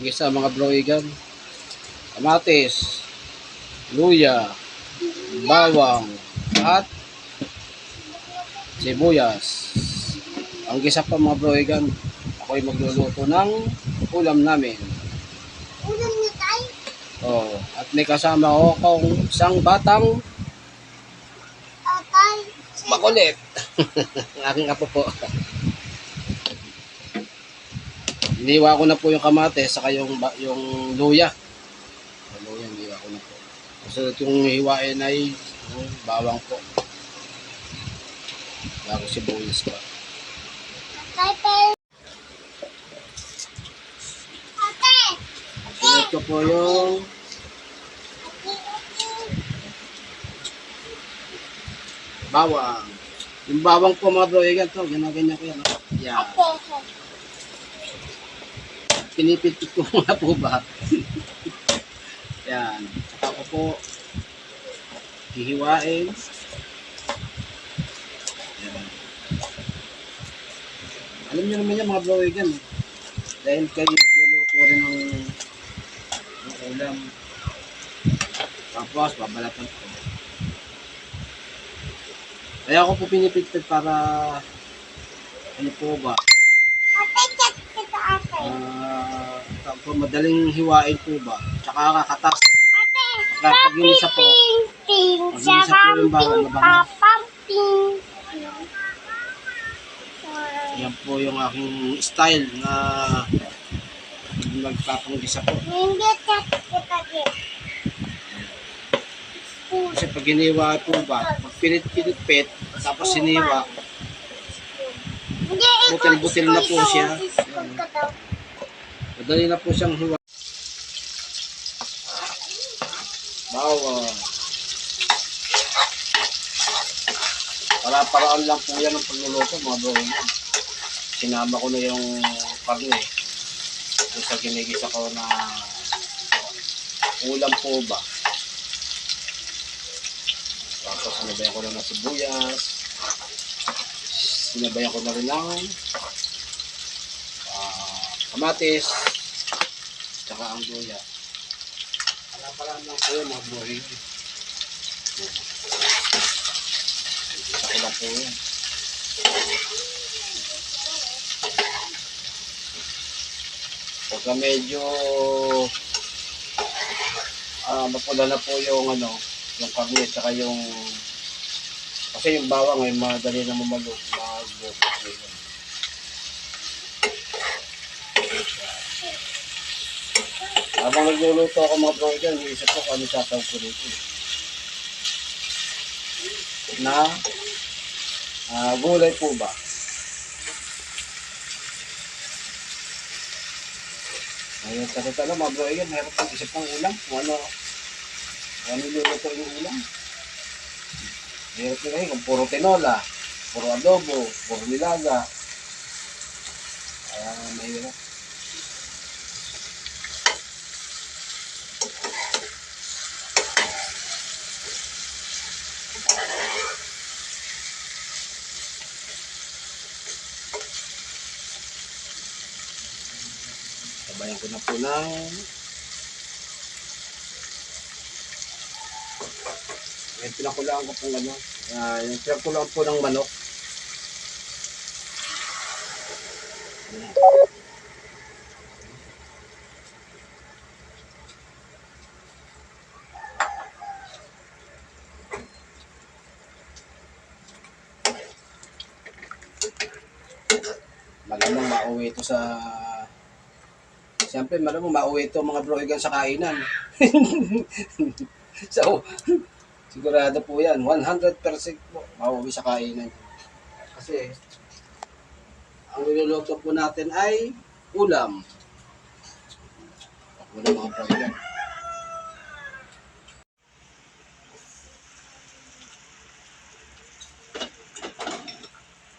ang gisa mga broigan. Kamatis, luya, bawang, at sibuyas. Ang gisa pa mga broigan, ako'y magluluto ng ulam namin. Ulam na tayo. Oh, at may kasama ko kung isang batang makulit. Ang aking apo po. Iniwa ko na po yung kamate saka yung, yung luya. Yung luya, iniwa ko na po. Kasunod yung hiwain ay yung bawang po. Bago sibuyas pa. Sunod ko po yung bawang. Yung bawang po mga bro, yan to. Ginaganyan ko yan. oh. Yan. Ate. Pinipitit ko nga po ba? Yan. Saka ko po hihiwain. Yan. Alam niyo naman yan mga browigan. Eh. Dahil kayo nagluluto rin ng, ng ulam. Tapos babalatan ko. Kaya ako po pinipitit para ano po ba? Ate, po, madaling hiwain po ba? Tsaka kakatas. Ate. Kaya pag ginisa po. Pag ginisa po yung papam, ping. yan po yung aking style na magpapanggisa po. Kasi pag hiniwa po ba, pag pinit-pinit-pit, tapos ikaw, Butil-butil na po ikaw, siya. daw. Madali na po siyang hiwa. Bawang. Para-paraan lang po yan ang pagluluto mga bro. Sinama ko na yung karne. Doon sa ginigisa ko na ulam po ba. Tapos sinabayan ko na ng sibuyas. Sinabayan ko na rin ng kamatis. Tsaka ang luya. Para-paraan lang po yan mga bro. Isa ko lang po yan. Pagka medyo ah mapula na po yung ano, yung karne tsaka yung kasi yung bawang ay madali na mamalo, magbukas po yun. Habang nagluluto ako mga bro dyan, isip ko kung ano tatawag ko rito. Na ah, gulay po ba? Ayun, kasi tala mga bro yan, meron pang isip ng ulam. Kung ano, kung ano niluluto yung ulam. Hirap nila yun, kung puro tinola, puro adobo, puro nilaga. Kaya mahirap. Sabayan ko na po ng Yung pinakulaan ko pong ano, ah, yung pinakulaan po ng manok. Malamang mauwi ito sa Siyempre, malamang mauwi ito mga broigan sa kainan. so, sigurado po yan. 100% po mauwi sa kainan. Kasi, ang niluluto po natin ay ulam. Ulam mga broigan.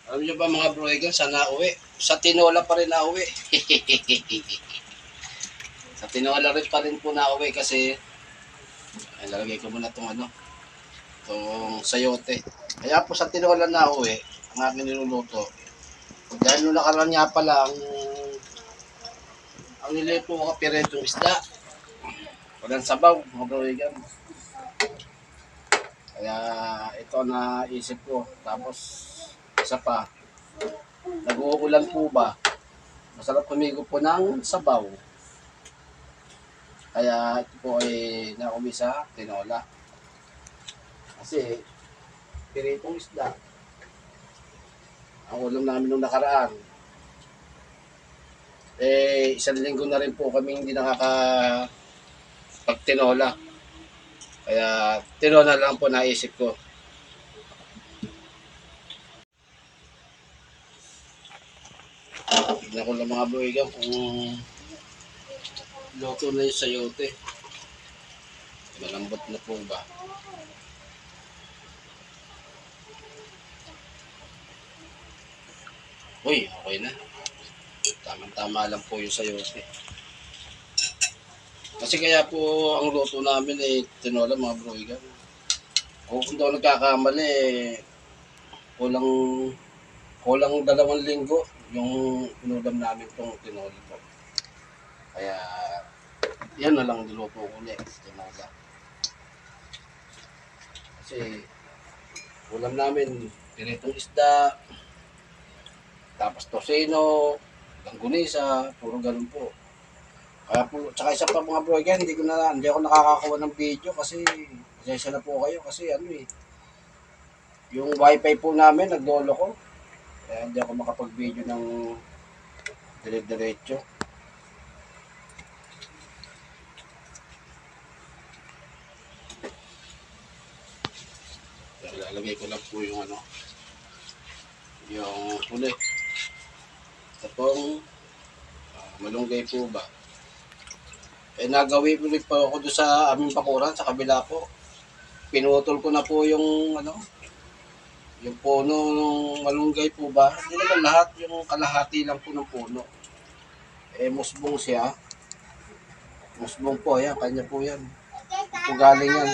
Alam niyo ba mga broigan, sa nauwi? Sa tinola pa rin nauwi. sa tinola rin pa rin po nauwi kasi ay, lalagay ko muna itong ano, itong sayote. Kaya po sa tinola nauwi, ang aking niluluto. Dahil nung nakaraan nga pala, ang, ang nilito ko kapiretong isda. Walang sabaw, mga broigan. Kaya ito na isip ko. Tapos isa pa. Nag-uulan po ba? Masarap kumigo po ng sabaw. Kaya ito po ay naumi sa tinola. Kasi piritong isda. Ang ulam namin nung nakaraan. Eh, isang linggo na rin po kami hindi nakaka pagtinola. Kaya tinola lang po naisip ko. Tignan ko lang mga boygan kung luto na yung sayote. Malambot na po ba? Uy, okay na. Tamang-tama lang po yung sayote. Kasi kaya po ang luto namin eh, tinola mga broigan. Kung kung daw nagkakamali eh, kulang, kulang dalawang linggo yung inulam namin tong tinola po. Kaya, yan na lang niluto ko ulit, tinola. Kasi, ulam namin, piritong isda, tapos tosino, langgunisa, puro ganun po. Kaya po, tsaka isa pa mga bro, again, hindi ko na, hindi ako nakakakuha ng video kasi, pasensya na po kayo kasi ano eh, yung wifi po namin, naglolo ko. Kaya hindi ako makapag-video ng dire-diretso. Lalagay ko lang po yung ano, yung huli. Ito pong ah, malunggay po ba. Eh nagawin ulit pa ako doon sa aming pakuran, sa kabila po. Pinutol ko na po yung ano, yung puno ng malunggay po ba. Hindi naman lahat, yung kalahati lang po ng puno. Eh musbong siya. Musbong po, yan, kanya po yan. Po galing yan.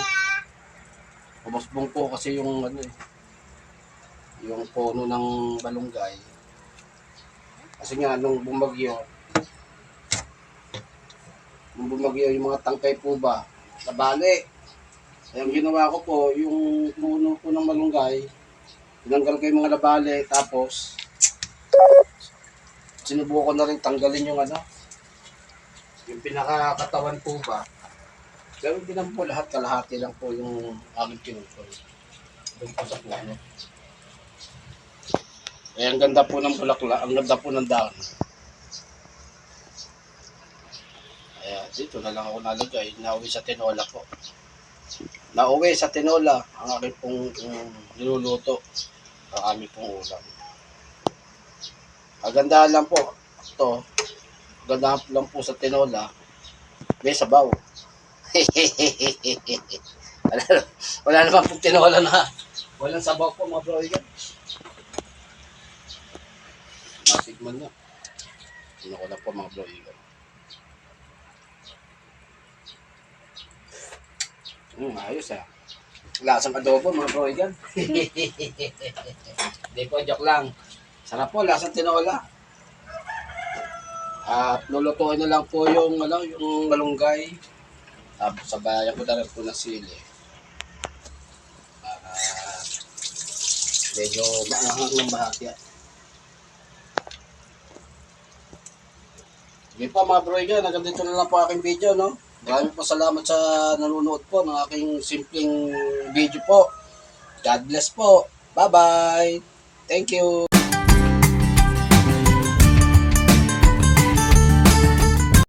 Musbong po kasi yung ano eh, yung puno ng malunggay. Kasi nga, nung bumagyo, nung bumagyo yung mga tangkay po ba, nabali. Kaya ang ginawa ko po, yung puno po ng malunggay, tinanggal ko yung mga nabali, tapos, sinubukan ko na rin tanggalin yung ano, yung pinakakatawan po ba. Pero hindi lang po lahat, kalahati lang po yung aking pinutol. Doon po sa puno. Eh, ang ganda po ng bulaklak, ang ganda po ng dahon. Kaya dito na lang ako nalagay, nauwi sa tinola po. Nauwi sa tinola, ang aking pong um, niluluto, ang aming pong ulam. Ganda lang po, ito, ganda lang po sa tinola, may sabaw. Wala, wala naman pong tinola na, walang sabaw po mga bro. Masigman na. Sino ko na po mga bro. Hmm, ayos ah. Lasang adobo mga bro. Hindi po, joke lang. Sarap po, lasang tinola. At lulutuin na lang po yung, ano, yung malunggay. Tapos sabayan ko na rin po ng sili. Para medyo maanghang ng bahagya. Sige po mga bro, yan. Hanggang dito na lang po aking video, no? Maraming po salamat sa nanonood po ng aking simpleng video po. God bless po. Bye-bye. Thank you.